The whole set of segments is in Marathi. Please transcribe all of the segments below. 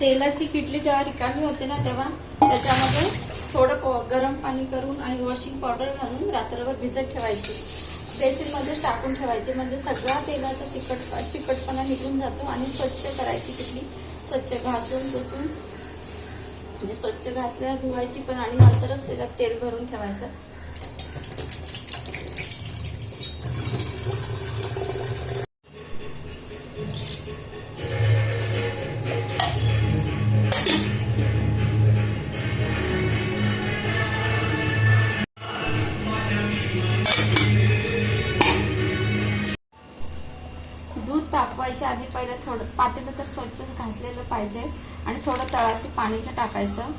तेलाची किटली जेव्हा रिकामी होते ना तेव्हा त्याच्यामध्ये थोडं गरम पाणी करून आणि वॉशिंग पावडर घालून रात्रभर भिजत ठेवायची. बेसिनमध्ये टाकून ठेवायची. म्हणजे सगळा तेलाचा चिकट चिकटपणा निघून जातो आणि स्वच्छ करायची किटली. स्वच्छ घासून पुसून म्हणजे स्वच्छ घासल्या धुवायची पण आणि नंतरच त्याच्यात तेल भरून ठेवायचं. तापवायच्या आधी पहिलं थोडं पातेलं तर स्वच्छ घासलेलं पाहिजेच. आणि थोडं तळाशी पाणी टाकायचं.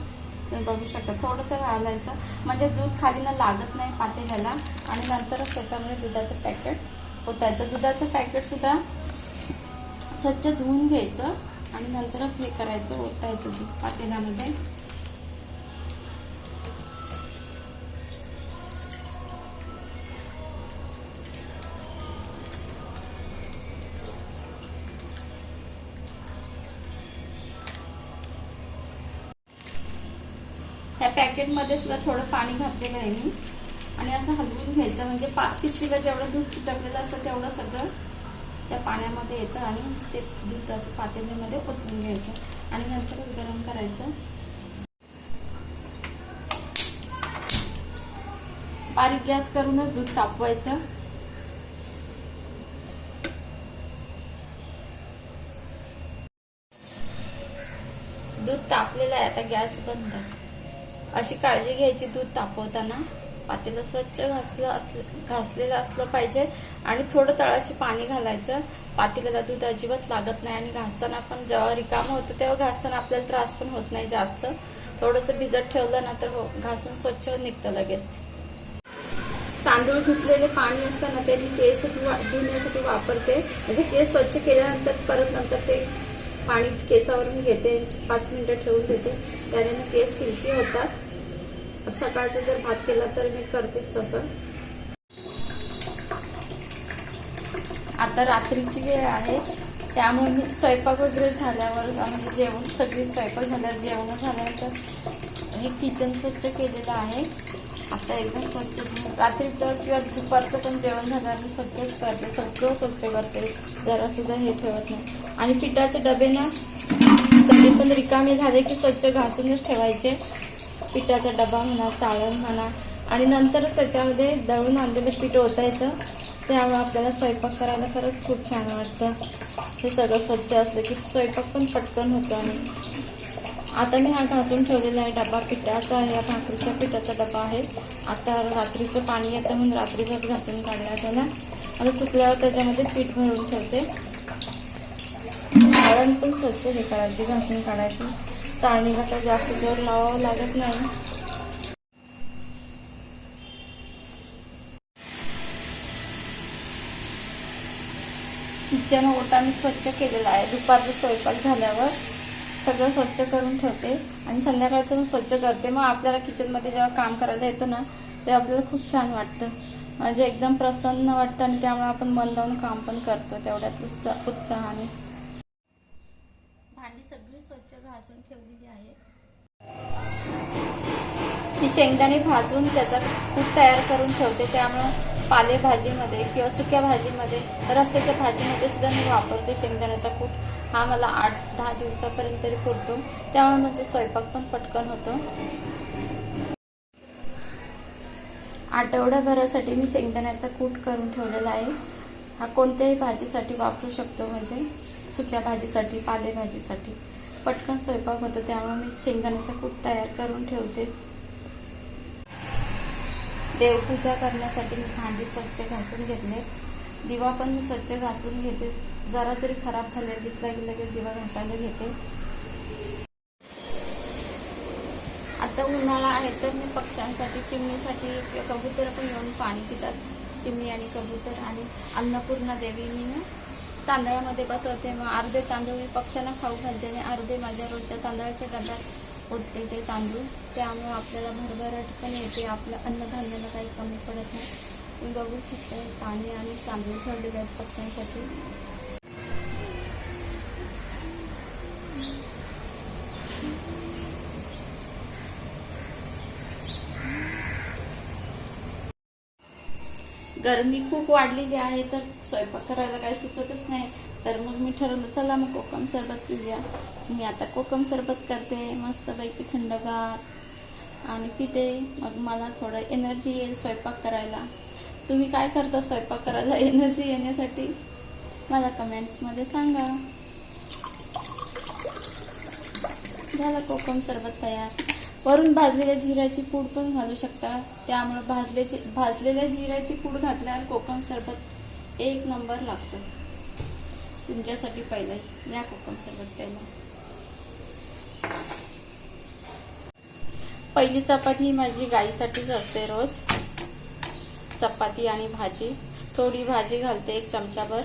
तुम्ही बघू शकता थोडंसं घालायचं. म्हणजे दूध खाली न लागत नाही पातेल्याला आणि नंतरच त्याच्यामध्ये दुधाचं पॅकेट ओतायचं. दुधाचं पॅकेटसुद्धा स्वच्छ धुवून घ्यायचं. आणि नंतरच हे करायचं ओतायचं दूध पातेल्यामध्ये. ह्या पॅकेटमध्ये सुद्धा थोडं पाणी घातलेलं आहे मी. आणि असं हलवून घ्यायचं म्हणजे पा पिशवीला जेवढं दूध चिटकलेलं असतं तेवढं सगळं त्या पाण्यामध्ये येतं आणि ते दूध असं पातेलीमध्ये ओतून घ्यायचं आणि नंतरच गरम करायचं. बारीक गॅस करूनच दूध तापवायचं. दूध तापलेलं आहे आता गॅस बंद. अशी काळजी घ्यायची दूध तापवताना. पातेलं स्वच्छ घासलं असलं घासलेलं असलं पाहिजे आणि थोडं तळाशी पाणी घालायचं. पातेल्याला दूध अजिबात लागत नाही आणि घासताना पण जेव्हा रिकामं होतं तेव्हा घासताना आपल्याला त्रास पण होत नाही जास्त. थोडंसं भिजत ठेवलं ना तर हो- घासून स्वच्छ निघतं लगेच. तांदूळ धुतलेले पाणी असतं ना ते मी केस धुवा- धुण्यासाठी वापरते. म्हणजे केस स्वच्छ केल्यानंतर परत नंतर ते पाणी केसावरून घेते पाच मिनिटं ठेवून देते. त्याने केस सिल्की होतात. सकाळचा जर भात केला तर मी करतेच तसं. आता रात्रीची वेळ आहे. त्यामुळे मी स्वयंपाक वगैरे झाल्यावर म्हणजे जेवण सगळी स्वयंपाक झाल्यावर जेवण झाल्यानंतर हे किचन स्वच्छ केलेलं आहे. आता एकदम स्वच्छ रात्रीचं किंवा दुपारचं पण जेवण झाल्यावर मी स्वच्छच करते. सगळं स्वच्छ करते. जरा सुद्धा हे ठेवत नाही. आणि पिठाचे डबे ना कधी पण रिकामे झाले की स्वच्छ घासूनच ठेवायचे. पिठाचा डबा म्हणा चाळण म्हणा आणि नंतरच त्याच्यामध्ये दळून आणलेलं पीठ ओतायचं. त्यामुळे आपल्याला स्वयंपाक करायला खरंच खूप छान वाटतं. हे सगळं स्वच्छ असलं की स्वयंपाक पण पटकन होतो आणि आता मी हा घासून ठेवलेला आहे डबा. पिठाचा आहे हा भाकरीच्या पिठाचा डबा आहे. आता रात्रीचं पाणी येतं म्हणून रात्रीचाच घासून काढला त्याला आता सुकल्यावर त्याच्यामध्ये पीठ भरून ठेवते. कारण पण स्वच्छ हे करायची घासून काढायची. चाळणी तर जास्त जोर लावावं लागत नाही. किचन ओटा मी स्वच्छ केलेला आहे. दुपारचा स्वयंपाक झाल्यावर सगळं स्वच्छ करून ठेवते आणि संध्याकाळचं मी स्वच्छ करते. मग आपल्याला किचनमध्ये जेव्हा काम करायला येतं ना ते आपल्याला खूप छान वाटतं. म्हणजे एकदम प्रसन्न वाटतं आणि त्यामुळे आपण मन लावून काम पण करतो तेवढ्यात उत्साह उत्साहाने. स्वच्छ घासून ठेवलेली आहे. मी शेंगदाणे भाजून त्याचा कूट तयार करून ठेवते. त्यामुळं पालेभाजीमध्ये किंवा सुक्या भाजीमध्ये रस्स्याच्या भाजीमध्ये सुद्धा मी वापरते शेंगदाण्याचा कूट हा मला आठ दहा दिवसापर्यंत तरी पुरतो. त्यामुळे माझा स्वयंपाक पण पटकन होतो. आठवड्याभरासाठी मी शेंगदाण्याचा कूट करून ठेवलेला आहे. हा कोणत्याही भाजीसाठी वापरू शकतो म्हणजे सुक्या भाजीसाठी पालेभाजीसाठी. पटकन स्वयंपाक होतो त्यामुळे मी शेंगदाण्याचा कूट तयार करून ठेवतेच. देवपूजा करण्यासाठी मी भांडी स्वच्छ घासून घेतले. दिवा पण मी स्वच्छ घासून घेते. जरा जरी खराब झाले दिसला की लगेच दिवा घासायला घेते. आता उन्हाळा आहे तर मी पक्ष्यांसाठी चिमणीसाठी कबूतर पण येऊन पाणी पितात. चिमणी आणि कबूतर आणि अन्नपूर्णा देवी मी ना तांदळामध्ये बसवते मग अर्धे तांदूळ मी पक्ष्यांना खाऊ घालते आणि अर्धे माझ्या रोजच्या तांदळाच्या डब्यात ओतते ते तांदूळ. त्यामुळे आपल्याला भरभराट पण येते. आपलं अन्नधान्याला काही कमी पडत नाही. तुम्ही बघू शकता पाणी आणि तांदूळ ठेवलेले आहेत पक्ष्यांसाठी. गरमी खूप वाढलेली आहे तर स्वयंपाक करायला काही सुचतच नाही. तर मग मी ठरवलं चला मग कोकम सरबत पिऊया. मी आता कोकम सरबत करते मस्तपैकी थंडगार. आणि पिते. मग मला थोडं एनर्जी येईल स्वयंपाक करायला. तुम्ही काय करता स्वयंपाक करायला? एनर्जी येण्यासाठी मला कमेंट्समध्ये सांगा. झालं कोकम सरबत तयार. वरून भाजलेल्या जिऱ्याची पूड पण घालू शकता. त्यामुळे भाजल्याची भाजलेल्या जिऱ्याची पूड घातल्यावर कोकम सरबत एक नंबर लागतो. तुमच्यासाठी पहिलं या कोकम सरबत प्यायला. पहिली चपाती ही माझी गाईसाठीच असते रोज. चपाती आणि भाजी. थोडी भाजी घालते एक चमचाभर.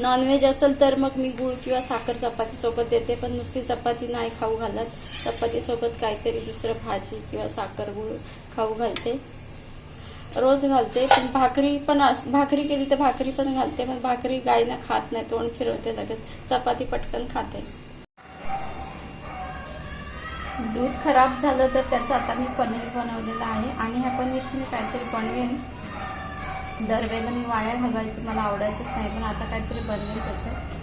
नॉनव्हेज असेल तर मग मी गुळ किंवा साखर चपातीसोबत देते पण नुसती चपाती नाही खाऊ घालत. चपातीसोबत काहीतरी दुसरं भाजी किंवा साखर गुळ खाऊ घालते. रोज घालते पण भाकरी पण अस- भाकरी केली तर भाकरी पण घालते पण भाकरी गायनं खात नाही तोंड फिरवते लगेच. चपाती पटकन खाते. दूध खराब झालं तर त्याचं आता मी पनीर बनवलेलं आहे. आणि ह्या पनीरचं मी काहीतरी बनवेन. दरवेळेला मी वाया घालवायची मला आवडायचंच नाही पण आता काहीतरी बनवेल त्याचं.